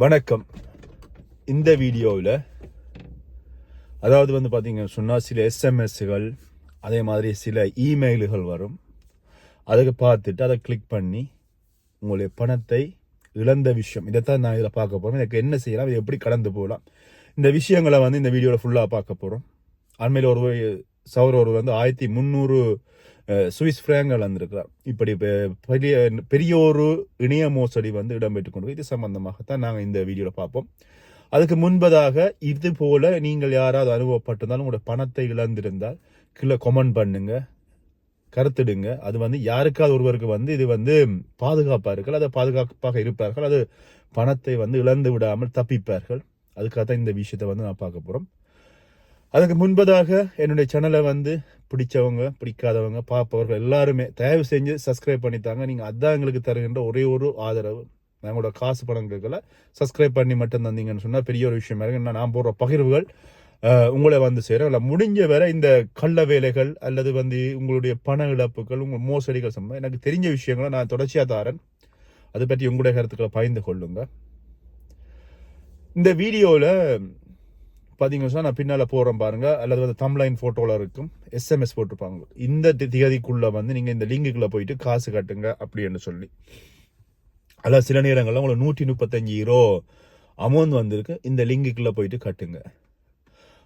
வணக்கம். இந்த வீடியோவில் அதாவது வந்து பார்த்தீங்கன்னு சொன்னால் சில எஸ்எம்எஸ்கள் அதே மாதிரி சில இமெயில்கள் வரும். அதுக்கு பார்த்துட்டு அதை கிளிக் பண்ணி உங்களுடைய பணத்தை இழந்த விஷயம் இதைத்தான் நான் இதில் பார்க்க போகிறோம் எனக்கு என்ன செய்யலாம் இதை எப்படி கடந்து போகலாம்? இந்த விஷயங்களை வந்து இந்த வீடியோவில் ஃபுல்லாக பார்க்க போகிறோம் அண்மையில் ஒரு சவர் ஒரு வந்து ஆயிரத்தி முந்நூறு சுவிஸ் ஃப்ராங்கள் வந்திருக்கிறார். இப்படி பெ- பெரிய பெரிய ஒரு இணைய மோசடி வந்து இடம்பெற்றுக் கொண்டு இது சம்பந்தமாகத்தான் நாங்கள் இந்த வீடியோவில் பார்ப்போம். அதுக்கு முன்பதாக இது போல நீங்கள் யாராவது அனுபவப்பட்டிருந்தாலும் உங்களோட பணத்தை இழந்திருந்தால் கீழே கொமெண்ட் பண்ணுங்க. கருத்துடுங்க. அது வந்து யாருக்காவது ஒருவருக்கு வந்து இது வந்து பாதுகாப்பாக இருக்கல் அதை பாதுகாப்பாக இருப்பார்கள் அது பணத்தை வந்து இழந்து விடாமல் தப்பிப்பார்கள். அதுக்காக தான் இந்த விஷயத்தை வந்து நான் பார்க்க போகிறோம் அதுக்கு முன்பதாக என்னுடைய சேனலை வந்து பிடிச்சவங்க பிடிக்காதவங்க பார்ப்பவர்கள் எல்லாருமே தயவு செஞ்சு சப்ஸ்கிரைப் பண்ணித்தாங்க. நீங்கள் அதான் எங்களுக்கு தருகின்ற ஒரே ஒரு ஆதரவு. நாங்களோட காசு பணம் சப்ஸ்கிரைப் பண்ணி மட்டும் தந்தீங்கன்னு சொன்னால் பெரிய ஒரு விஷயமா இருக்குது நான் போடுற பகிர்வுகள் உங்களை வந்து சேரும். இல்லை முடிஞ்ச வரை இந்த கள்ள வேலைகள் அல்லது வந்து உங்களுடைய பண இழப்புகள் உங்கள் மோசடிகள் சம்பந்தம் எனக்கு தெரிஞ்ச விஷயங்களை நான் தொடர்ச்சியாக தாரேன். அதை பற்றி உங்களுடைய கருத்துக்களை பகிர்ந்து கொள்ளுங்க. இந்த வீடியோவில் பார்த்தீங்கன்னு நான் பின்னால் போகிறேன் பாருங்கள் அல்லது வந்து தம்லைன் ஃபோட்டோவில் இருக்கும். எஸ்எம்எஸ் போட்டிருப்பாங்க. இந்த தி- வந்து நீங்கள் இந்த லிங்குக்குள்ளே போயிட்டு காசு கட்டுங்க அப்படின்னு சொல்லி. அல்ல சில நேரங்களில் உங்களுக்கு நூற்றி முப்பத்தஞ்சு ஈரோ அமௌண்ட் வந்திருக்கு. இந்த லிங்குக்குள்ளே போயிட்டு கட்டுங்க.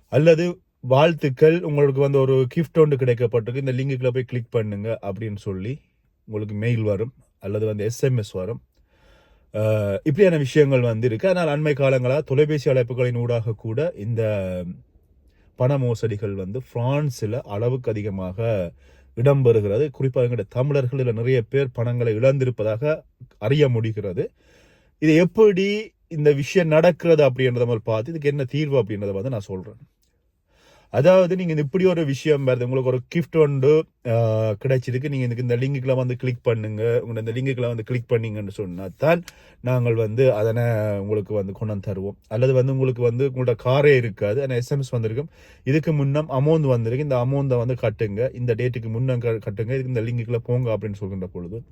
அல்லது வாழ்த்துக்கள் உங்களுக்கு வந்து ஒரு கிஃப்ட் ஒன்று கிடைக்கப்பட்டிருக்கு. இந்த லிங்குக்குள்ளே போய் கிளிக் பண்ணுங்க அப்படின்னு சொல்லி உங்களுக்கு மெயில் வரும். அல்லது வந்து எஸ்எம்எஸ் வரும். இப்படியான விஷயங்கள் வந்து இருக்கு அதனால் அண்மை காலங்களாக தொலைபேசி அழைப்புகளின் ஊடாக கூட இந்த பண மோசடிகள் வந்து ஃப்ரான்ஸில் அளவுக்கு அதிகமாக இடம்பெறுகிறது குறிப்பாக எங்களுடைய தமிழர்கள் இதில் நிறைய பேர் பணங்களை இழந்திருப்பதாக அறிய முடிகிறது. இது எப்படி இந்த விஷயம் நடக்கிறது அப்படின்றத மாதிரி பார்த்து இதுக்கு என்ன தீர்வு அப்படின்றத வந்து நான் சொல்கிறேன் அதாவது நீங்கள் இந்த இப்படி ஒரு விஷயம் வருது உங்களுக்கு ஒரு கிஃப்ட் ஒன்று கிடைச்சிருக்கு நீங்கள் இதுக்கு இந்த லிங்குக்கெலாம் வந்து கிளிக் பண்ணுங்க. உங்களை இந்த லிங்குக்கெலாம் வந்து கிளிக் பண்ணீங்கன்னு சொன்னால் தான் நாங்கள் வந்து அதனை உங்களுக்கு வந்து கொண்டு வந்து தருவோம். அல்லது வந்து உங்களுக்கு வந்து உங்களோட காரே இருக்காது ஆனால் எஸ்எம்எஸ் வந்திருக்கும். இதுக்கு முன்னம் அமௌண்ட் வந்திருக்கு. இந்த அமௌண்ட்டை வந்து கட்டுங்க. இந்த டேட்டுக்கு முன்னம் க- கட்டுங்க. இதுக்கு இந்த லிங்குக்குள்ள போங்க அப்படின்னு சொல்கின்ற பொழுது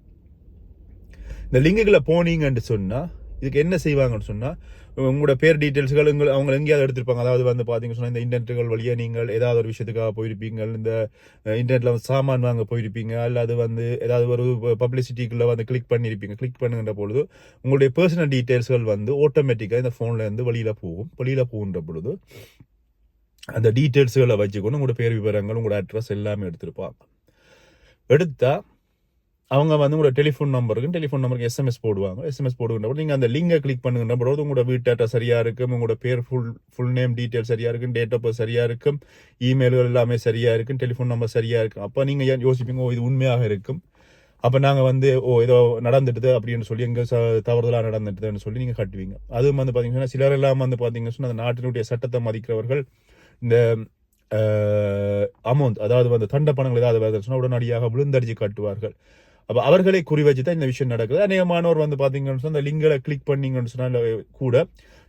இந்த லிங்குக்குள்ள போனீங்கன்னு சொன்னால் இதுக்கு என்ன செய்வாங்கன்னு சொன்னால் உங்களோட பேர் டீட்டெயில்ஸ்கள் உங்கள் அவங்க எங்கேயாவது எடுத்திருப்பாங்க. அதாவது வந்து பார்த்தீங்கன்னு சொன்னால் இந்த இன்டர்நெட்டுகள் வழியாக நீங்கள் ஏதாவது ஒரு விஷயத்துக்காக போயிருப்பீங்க இந்த இன்டர்நெட்டில் வந்து சாமான் வாங்க போயிருப்பீங்க அல்லது வந்து ஏதாவது ஒரு பப்ளிசிட்டிக்குள்ளே வந்து கிளிக் பண்ணியிருப்பீங்க கிளிக் பண்ணுகின்ற பொழுது உங்களுடைய பர்சனல் டீட்டெயில்ஸ்கள் வந்து ஆட்டோமேட்டிக்காக இந்த ஃபோனில் இருந்து வெளியில போகும். வெளியில் போகின்ற பொழுது அந்த டீட்டெயில்ஸ்களை வச்சுக்கொண்டு உங்களோட பேர் விவரங்கள் உங்களோட அட்ரஸ் எல்லாமே எடுத்திருப்பாங்க. எடுத்தால் அவங்க வந்து உங்களோட டெலிஃபோன் நம்பருக்கு டெலிஃபோன் நம்பருக்கு எஸ்எம்எஸ் போடுவாங்க. எஸ்எம்எஸ் போடுகின்ற நீங்கள் அந்த லிங்கை கிளிக் பண்ணுகின்ற பொழுது உங்களோட வீட்டு அட்ரஸ் இருக்கும் உங்களோட பேர் ஃபுல் ஃபுல் நேம் டீட்டெயில் சரியாக இருக்கும் டேட் ஆஃப் பர்த் சரியாக இருக்கும் இமெயில்கள் எல்லாமே சரியாக இருக்கும் டெலிஃபோன் நம்பர் சரியாக இருக்கும். அப்போ நீங்கள் ஏன் யோசிப்பீங்க ஓ இது உண்மையாக இருக்கும். அப்போ நாங்கள் வந்து ஓ ஏதோ நடந்துட்டுது அப்படின்னு சொல்லி எங்கே தவறுதலாக நடந்துட்டுதுன்னு சொல்லி நீங்கள் கட்டுவீங்க. அதுவும் வந்து பார்த்தீங்கன்னா சிலர் எல்லாம் வந்து பார்த்தீங்கன்னா அந்த நாட்டினுடைய சட்டத்தை மதிக்கிறவர்கள் இந்த அமௌண்ட் அதாவது வந்து தண்ட பணங்கள் ஏதாவது வருதுன்னு சொன்னால் உடனடியாக விழுந்தடிச்சு கட்டுவார்கள். அப்போ அவர்களை குறி வச்சு தான் இந்த விஷயம் நடக்குது. அநேகமானவர் வந்து பார்த்தீங்கன்னு சொன்னா அந்த லிங்களை கிளிக் பண்ணீங்கன்னு சொன்னால் கூட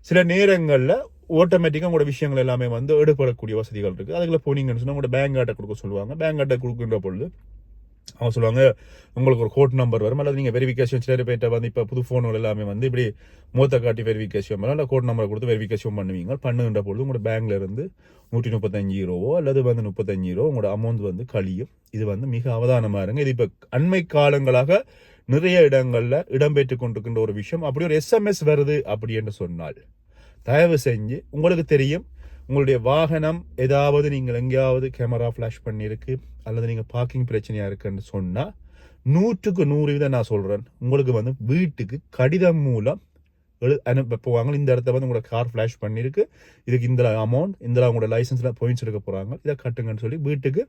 சில நேரங்களில் ஆட்டோமேட்டிக்காக உங்களோட விஷயங்கள் எல்லாமே வந்து எடுபடக்கூடிய வசதிகள் இருக்குது அதுக்குள்ள போனீங்கன்னு சொன்னால் உங்களோட பேங்க் அட்டை கொடுக்க சொல்லுவாங்க. பேங்க் அட்டை கொடுக்குன்ற பொழுது அவங்க சொல்லுவாங்க உங்களுக்கு ஒரு கோட் நம்பர் வரும். அல்லது நீங்கள் வெரிஃபிகேஷன் சில பேர்ட்ட வந்து இப்போ புது ஃபோன்கள் எல்லாமே வந்து இப்படி மூத்த காட்டி வெரிஃபிகேஷன் பண்ணலாம். இல்லை கோட் நம்பர் கொடுத்து வெரிஃபிகேஷன் பண்ணுவீங்க. பண்ணுகின்ற பொழுது உங்களோட பேங்க்ல இருந்து நூற்றி முப்பத்தஞ்சு ரூபோ அல்லது வந்து முப்பத்தஞ்சு ரூபோ உங்களோட அமௌண்ட் வந்து கழியும். இது வந்து மிக அவதானமாக இருங்க. இது இப்போ அண்மை காலங்களாக நிறைய இடங்களில் இடம்பெற்று கொண்டிருக்கின்ற ஒரு விஷயம். அப்படி ஒரு எஸ்எம்எஸ் வருது அப்படி என்று சொன்னால் தயவு செஞ்சு உங்களுக்கு தெரியும் உங்களுடைய வாகனம் ஏதாவது நீங்கள் எங்கேயாவது கேமரா ஃப்ளாஷ் பண்ணியிருக்கு அல்லது நீங்கள் பார்க்கிங் பிரச்சனையாக இருக்குன்னு சொன்னால் நூற்றுக்கு நூறு வீதம் நான் சொல்கிறேன் உங்களுக்கு வந்து வீட்டுக்கு கடிதம் மூலம் எழு அனுப்ப போவாங்க இந்த இடத்த வந்து உங்களோட கார் ஃப்ளாஷ் பண்ணியிருக்கு இதுக்கு இந்த அமௌண்ட் இந்த உங்களோட லைசன்ஸில் பாயிண்ட்ஸ் எடுக்க போகிறாங்க இதை கட்டுங்கன்னு சொல்லி வீட்டுக்கு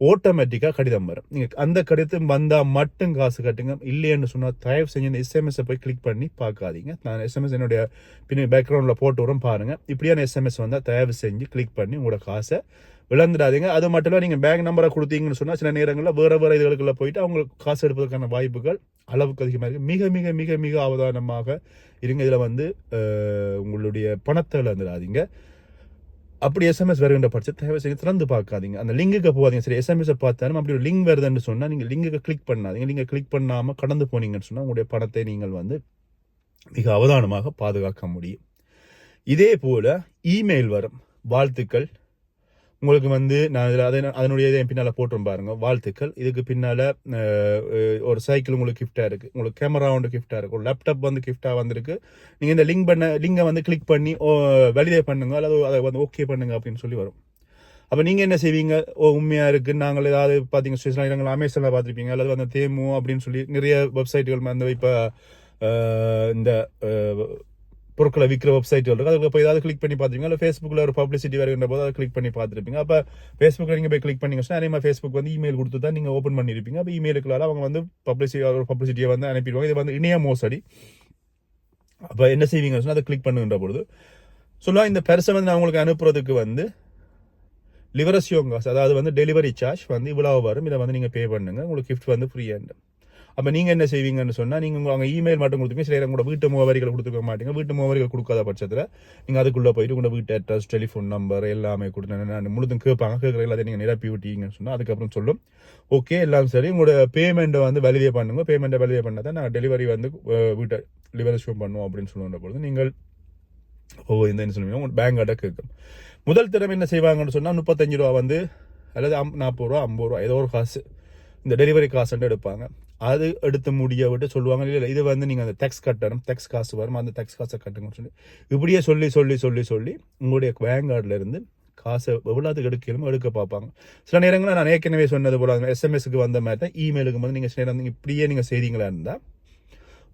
ஆட்டோமேட்டிக்காக கடிதம் வரும். நீங்கள் அந்த கடிதம் வந்தால் மட்டும் காசு கட்டுங்க. இல்லைன்னு சொன்னால் தயவு செஞ்சு இந்த எஸ்எம்எஸை போய் கிளிக் பண்ணி பார்க்காதீங்க. நான் எஸ்எம்எஸ் என்னுடைய பின்ன பேக்ரவுண்டில் போட்டு வரும் பாருங்கள் இப்படியான எஸ்எம்எஸ் வந்தால் தயவு செஞ்சு கிளிக் பண்ணி உங்களோட காசை விளந்துடாதீங்க. அது மட்டும் இல்லை நீங்கள் பேங்க் நம்பரை கொடுத்தீங்கன்னு சொன்னால் சில நேரங்களில் வேறு வேறு இதுகளுக்குள்ள போயிட்டு அவங்களுக்கு காசு எடுப்பதற்கான வாய்ப்புகள் அளவுக்கு அதிகமாக இருக்குது மிக மிக மிக மிக அவதானமாக இருங்க. இதில் வந்து உங்களுடைய பணத்தை இழந்துடாதீங்க. அப்படி எஸ்எம்எஸ் வருகின்ற பட்சத்தை தயவு செய்து திறந்து பார்க்காதீங்க. அந்த லிங்குக்கு போகாதீங்க. சரி எஸ்எம்எஸை பார்த்தாலும் அப்படி ஒரு லிங்க் வருதுன்னு சொன்னால் நீங்கள் லிங்குக்கு கிளிக் பண்ணாதீங்க. லிங்கை கிளிக் பண்ணாமல் கடந்து போனீங்கன்னு சொன்னால் உங்களுடைய பணத்தை நீங்கள் வந்து மிக அவதானமாக பாதுகாக்க முடியும். இதே போல் இமெயில் வரும். வாழ்த்துக்கள். உங்களுக்கு வந்து நான் இதில் அதை அதனுடைய இதை பின்னால் போட்டுரும் பாருங்க. வாழ்த்துக்கள். இதுக்கு பின்னால் ஒரு சைக்கிள் உங்களுக்கு கிஃப்டாக இருக்குது உங்களுக்கு கேமரா ஒன்று கிஃப்டாக இருக்குது ஒரு லேப்டாப் வந்து கிஃப்டாக வந்திருக்கு. நீங்கள் இந்த லிங்க் பண்ண லிங்கை வந்து கிளிக் பண்ணி வெளியே பண்ணுங்க. அல்லது அதை வந்து ஓகே பண்ணுங்க அப்படின்னு சொல்லி வரும். அப்போ நீங்கள் என்ன செய்வீங்க? ஓ உண்மையாக இருக்குது நாங்கள் ஏதாவது பார்த்தீங்க ஸ்டேஷன் நாங்கள் அமேசானில் பார்த்துருப்பீங்க. அல்லது வந்து தேமு அப்படின்னு சொல்லி நிறைய வெப்சைட்டுகள் வந்து இப்போ இந்த பொருட்களை விற்கிற வெப்சைட் இருக்கு. அதுக்கு போய் ஏதாவது கிளிக் பண்ணி பார்த்துருப்பீங்க. இல்லை ஃபேஸ்புக்கில் ஒரு பப்ளிசிட்டி வருகின்ற போது அதை கிளிக் பண்ணி பார்த்துருப்பீங்க. அப்போ ஃபேஸ்புக்கில் நீங்கள் போய் கிளிக் பண்ணீங்கன்னா அதே மாதிரி ஃபேஸ்புக் வந்து இமெயில் கொடுத்து தான் நீங்கள் ஓப்பன் பண்ணியிருப்பீங்க அப்போ இமெயிலுக்குள்ள அவங்க வந்து பப்ளிசிட்டி ஒரு பப்ளிசிட்டியை வந்து அனுப்பிடுவாங்க. இது வந்து இணைய மோசடி. அப்போ என்ன செய்வீங்கன்னு சொன்னால் அதை கிளிக் பண்ணுகின்ற பொழுது சொல்லுவாங்க இந்த பெருசை வந்து நான் உங்களுக்கு அனுப்புறதுக்கு வந்து லிவரசியோங் காசு அதாவது வந்து டெலிவரி சார்ஜ் வந்து இவ்வளவு வரும். இதை வந்து நீங்கள் பே பண்ணுங்கள் உங்களுக்கு கிஃப்ட் வந்து ஃப்ரீயாண்டு அப்போ நீங்கள் என்ன செய்வீங்கன்னு சொன்னால் நீங்கள் அவங்க இமெயில் மட்டும் கொடுத்துருப்பீங்க சில கூட வீட்டு முகவரிகள் கொடுத்துக்க மாட்டீங்க. வீட்டு முகவரிகள் கொடுக்காத பட்சத்தில் நீங்கள் அதுக்குள்ளே போயிட்டு உங்களோட வீட்டு அட்ரஸ் டெலிஃபோன் நம்பர் எல்லாமே கொடுத்து முழுதும் கேட்பாங்க. கேட்குற எல்லாத்தையும் நீங்கள் நிரப்பி விட்டீங்கன்னு சொன்னால் அதுக்கப்புறம் சொல்லும். ஓகே எல்லாம் சரி. உங்களோட பேமெண்ட்டை வந்து வெளியே பண்ணுங்க. பேமெண்ட்டை வெளியே பண்ணால் தான் நாங்கள் டெலிவரி வந்து வீட்டை டெலிவரி ஷோ பண்ணுவோம் அப்படின்னு சொல்லுன்ற பொழுது நீங்கள் ஓ இந்த என்ன சொல்லுவீங்க? உங்கள் பேங்க் அட்டை கேட்கும் முதல் திறமை என்ன செய்வாங்கன்னு சொன்னால் முப்பத்தஞ்சு ரூபா வந்து அல்லது அம் நாற்பது ரூபா ஐம்பது ரூபா ஏதோ ஒரு காசு. இந்த டெலிவரி காசுன்ட்டு எடுப்பாங்க. அது எடுத்து முடிய விட்டு சொல்லுவாங்க. இல்லை இல்லை, இது வந்து நீங்கள் அந்த டெக்ஸ் கட்டணும் டெக்ஸ் காசு வரும் அந்த டெக்ஸ் காசை கட்டுங்கன்னு சொல்லி இப்படியே சொல்லி சொல்லி சொல்லி சொல்லி உங்களுடைய பேங்க் கார்டிலிருந்து காசை எவ்வளோத்துக்கு எடுக்கணுமோ எடுக்க பார்ப்பாங்க. சில நேரங்களில் நான் ஏற்கனவே சொன்னது போல எஸ்எம்எஸ்க்கு வந்த மாதிரி தான் இமெயிலுக்கு வந்து நீங்கள் சில நேரம் இப்படியே நீங்கள் செய்தீங்களா இருந்தால்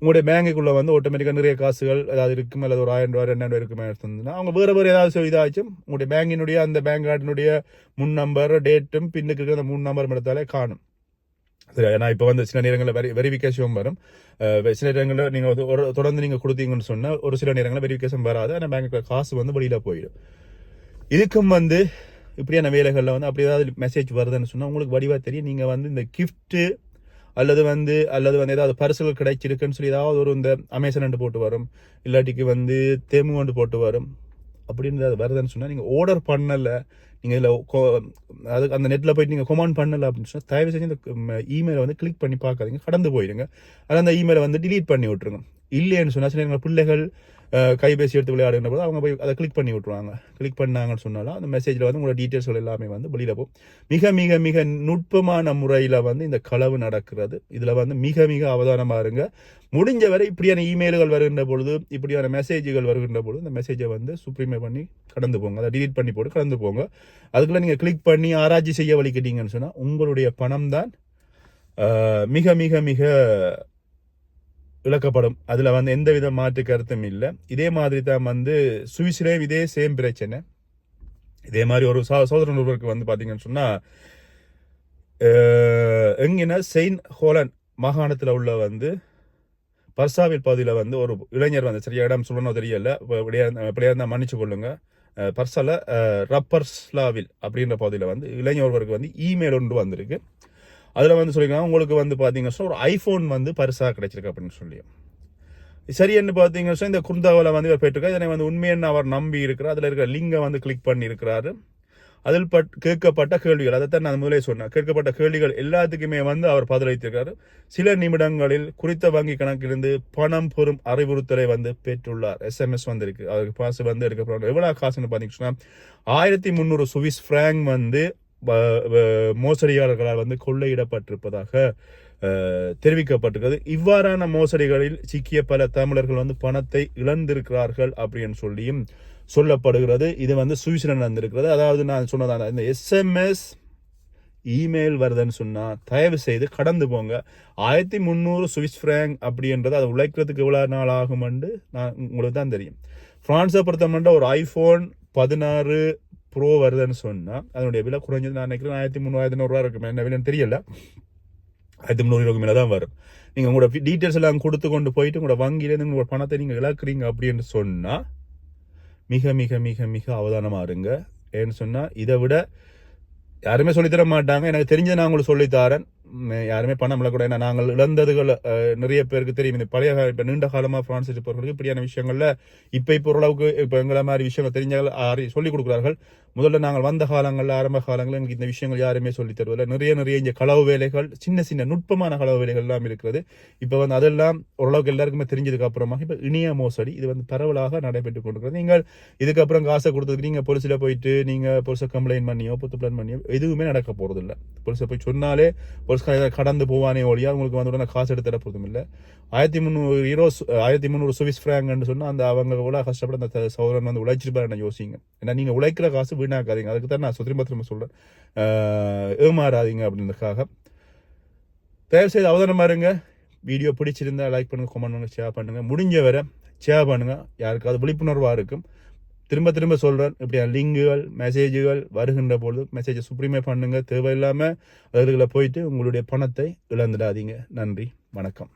உங்களுடைய பேங்குக்குள்ளே வந்து ஆட்டோமேட்டிக்காக நிறைய காசுகள் ஏதாவது இருக்கும்? அல்லது ஒரு ஆயிரம் ரூபா ரெண்டாயிரம் ரூபா இருக்குமே இருந்ததுன்னா அவங்க வேறு வேறு ஏதாவது இதாச்சும் உங்களுடைய பேங்கினுடைய அந்த பேங்க் கார்டினுடைய முன் நம்பர் டேட்டும் பின்னுக்கு இருக்கிற அந்த மூணு நம்பர் எடுத்தாலே காணும். நான் ஏன்னா இப்போ வந்து சில நேரங்களில் வெரி வெரிஃபிகேஷன் வரும். சில நேரங்களில் நீங்கள் ஒரு தொடர்ந்து நீங்கள் கொடுத்தீங்கன்னு சொன்னால் ஒரு சில நேரங்களில் வெரிஃபிகேஷன் வராது. ஆனால் பேங்க்கில் காசு வந்து வெளியில் போயிடும். இதுக்கும் வந்து இப்படியான வேலைகளில் வந்து அப்படி ஏதாவது மெசேஜ் வருதுன்னு சொன்னால் உங்களுக்கு வடிவாக தெரியும். நீங்கள் வந்து இந்த கிஃப்ட்டு அல்லது வந்து அல்லது வந்து ஏதாவது பரிசுகள் கிடைச்சிருக்குன்னு சொல்லி ஏதாவது ஒரு இந்த அமேசான் போட்டு வரும். இல்லாட்டிக்கு வந்து தேமு போட்டு வரும். அப்படின்னு அது வருதுன்னு சொன்னால் நீங்கள் ஆர்டர் பண்ணலை நீங்கள் இதில் அது அந்த நெட்டில் போயிட்டு நீங்கள் கொமாண்ட் பண்ணலை அப்படின்னு சொன்னால் தயவு செஞ்சு இந்த இமெயிலை வந்து கிளிக் பண்ணி பார்க்காதீங்க. கடந்து போயிடுங்க. அது அந்த இமெயிலை வந்து டிலீட் பண்ணி விட்ருங்க இல்லைன்னு சொன்னால் சில பிள்ளைகள் கைபேசி எடுத்து விளையாடுகிற போது அவங்க போய் அதை கிளிக் பண்ணி விட்ருவாங்க கிளிக் பண்ணாங்கன்னு சொன்னாலும் அந்த மெசேஜில் வந்து உங்களோட டீட்டெயில்ஸ்கள் எல்லாமே வந்து வெளியில் போகும். மிக மிக மிக நுட்பமான முறையில் வந்து இந்த களவு நடக்கிறது. இதில் வந்து மிக மிக அவதானமாக இருங்க. முடிஞ்ச வரை இப்படியான இமெயில்கள் வருகின்ற பொழுது இப்படியான மெசேஜ்கள் வருகின்ற பொழுது இந்த மெசேஜை வந்து சுப்ரீமே பண்ணி கடந்து போங்க. அதை டிலீட் பண்ணி போட்டு கடந்து போங்க. அதுக்குள்ளே நீங்கள் கிளிக் பண்ணி ஆராய்ச்சி செய்ய வலிக்கிட்டீங்கன்னு சொன்னால் உங்களுடைய பணம் தான் மிக மிக மிக இழக்கப்படும் அதில் வந்து எந்த வித மாற்று கருத்தும் இல்லை. இதே மாதிரி தான் வந்து சுவிஸ்லேயும் இதே சேம் பிரச்சனை. இதே மாதிரி ஒரு சோ சோதரன் ஒருவருக்கு வந்து பார்த்தீங்கன்னு சொன்னால் எங்கன்னா செயின் ஹோலன் மாகாணத்தில் உள்ள வந்து பர்சாவில் பகுதியில் வந்து ஒரு இளைஞர் வந்து சரியா இடம் சொல்லணும் தெரியல. இப்ப இப்படியா இருந்தால் மன்னிச்சு கொள்ளுங்க. பர்சாவில் பர்சால ரப்பர்ஸ்லாவில் அப்படின்ற பகுதியில் வந்து இளைஞர் ஒருவருக்கு வந்து இமெயில் ஒன்று வந்திருக்கு. அதில் வந்து சொல்லிக்கலாம். உங்களுக்கு வந்து பார்த்தீங்கன்னா ஒரு ஐஃபோன் வந்து பரிசாக கிடைச்சிருக்கு அப்படின்னு சொல்லி. சரியன்னு பார்த்தீங்கன்னா இந்த குந்தாவில் வந்து இவர் பெற்றிருக்கார். இதனை வந்து உண்மையன்னு அவர் நம்பி இருக்கிறார். அதில் இருக்கிற லிங்கை வந்து கிளிக் பண்ணியிருக்கிறாரு. அதில் பட் கேட்கப்பட்ட கேள்விகள் அதைத்தான் நான் முதலே சொன்னேன். கேட்கப்பட்ட கேள்விகள் எல்லாத்துக்குமே வந்து அவர் பதிலளித்திருக்காரு. சில நிமிடங்களில் குறித்த வங்கி கணக்கிலிருந்து பணம் பெறும் அறிவுறுத்தலை வந்து பெற்றுள்ளார். எஸ்எம்எஸ் வந்திருக்கு அவருக்கு பாசு வந்து எடுக்கப்படுறாங்க எவ்வளோ காசுன்னு பார்த்தீங்கன்னா ஆயிரத்தி முந்நூறு சுவிஸ் ஃப்ராங்க் வந்து மோசடியாளர்களால் வந்து கொள்ளையிடப்பட்டிருப்பதாக தெரிவிக்கப்பட்டிருக்கிறது. இவ்வாறான மோசடிகளில் சிக்கிய பல தமிழர்கள் வந்து பணத்தை இழந்திருக்கிறார்கள் அப்படின்னு சொல்லியும் சொல்லப்படுகிறது. இது வந்து சுவிட்சர்லாந்து நடந்திருக்கிறது. அதாவது நான் சொன்னதான இந்த எஸ்எம்எஸ் இமெயில் வருதுன்னு சொன்னால் தயவு செய்து கடந்து போங்க. ஆயிரத்தி முந்நூறு சுவிஸ் ஃப்ராங்க் அப்படின்றது அதை உழைக்கிறதுக்கு எவ்வளோ நாள் ஆகுமென்று நான் உங்களுக்கு தான் தெரியும். ஃப்ரான்ஸை பொறுத்தமன்ற ஒரு ஐஃபோன் பதினாறு ப்ரோ வருதுன்னு சொன்னால் அதனுடைய விலை குறைஞ்சது நான் நினைக்கிறேன் ஆயிரத்தி மூணாயிரத்தி நூறுரூவா இருக்கும். என்ன விலைன்னு தெரியல. ஆயிரத்தி முந்நூறு மேலே தான் வரும். நீங்கள் உங்களோட டீட்டெயில்ஸ் எல்லாம் கொடுத்து கொண்டு போயிட்டு உங்களோட வங்கியிலேருந்து உங்களோட பணத்தை நீங்கள் இழக்கிறீங்க அப்படின்னு சொன்னால் மிக மிக மிக மிக அவதானமாக இருங்க. ஏன்னு சொன்னால் இதை விட யாருமே சொல்லித்தர மாட்டாங்க. எனக்கு தெரிஞ்சதை நான் உங்களுக்கு சொல்லித்தாரேன் யாருமே பணம் இழக்கூடாது ஏன்னா நாங்கள் இழந்ததுகள் நிறைய பேருக்கு தெரியும். இந்த பழைய இப்போ நீண்ட காலமாக ஃப்ரான்ஸ் இருப்பவர்களுக்கு இப்படியான விஷயங்களில் இப்போ இப்போ ஓரளவுக்கு இப்போ எங்களை மாதிரி விஷயங்கள் தெரிஞ்சால் ஆறி சொல்லிக் கொடுக்குறார்கள். முதல்ல நாங்கள் வந்த காலங்களில் ஆரம்ப காலங்களில் எங்களுக்கு இந்த விஷயங்கள் யாருமே சொல்லி தருவதில்லை. நிறைய நிறைய இங்கே களவு வேலைகள் சின்ன சின்ன நுட்பமான களவு வேலைகள் எல்லாம் இருக்கிறது. இப்போ வந்து அதெல்லாம் ஓரளவுக்கு எல்லாருக்குமே தெரிஞ்சதுக்கு அப்புறமா இப்போ இணைய மோசடி இது வந்து பரவலாக நடைபெற்றுக் கொண்டிருக்கிறது. நீங்கள் இதுக்கப்புறம் காசை கொடுத்ததுக்கு நீங்கள் போலீஸ்ல போயிட்டு நீங்கள் போலீஸை கம்ப்ளைண்ட் பண்ணியோ புத்து பிளான் பண்ணியோ எதுவுமே நடக்க போகிறதில்ல இல்ல போலீஸை போய் சொன்னாலே ஒரு ஏதாவது கடந்து போவானே ஒழியா உங்களுக்கு வந்து உடனே காசு எடுத்து தர இல்லை. ஆயிரத்தி முந்நூறு ஹீரோ ஆயிரத்தி முந்நூறு சுவிஸ் ஃப்ராங்கன்னு சொன்னால் அந்த அவங்க கூட கஷ்டப்பட அந்த சௌரன் வந்து உழைச்சிருப்பாரு யோசிங்க. ஏன்னா நீங்கள் உழைக்கிற காசு வீணாக்காதீங்க. அதுக்கு தான் நான் திரும்ப திரும்ப சொல்கிறேன் ஏமாறாதீங்க அப்படின்றதுக்காக. தயவு செய்து அவதானமா இருங்க வீடியோ பிடிச்சிருந்தா லைக் பண்ணுங்கள் கமெண்ட் பண்ணுங்கள் ஷேர் பண்ணுங்கள் முடிஞ்ச வரை ஷேர் பண்ணுங்கள் யாருக்காவது விழிப்புணர்வாக இருக்கும். திரும்ப திரும்ப சொல்கிறேன் இப்படியா லிங்குகள் மெசேஜுகள் வருகின்ற பொழுது மெசேஜை சுப்ரீமே பண்ணுங்கள் தேவையில்லாமல் அவர்களை போயிட்டு உங்களுடைய பணத்தை இழந்துடாதீங்க. நன்றி. வணக்கம்.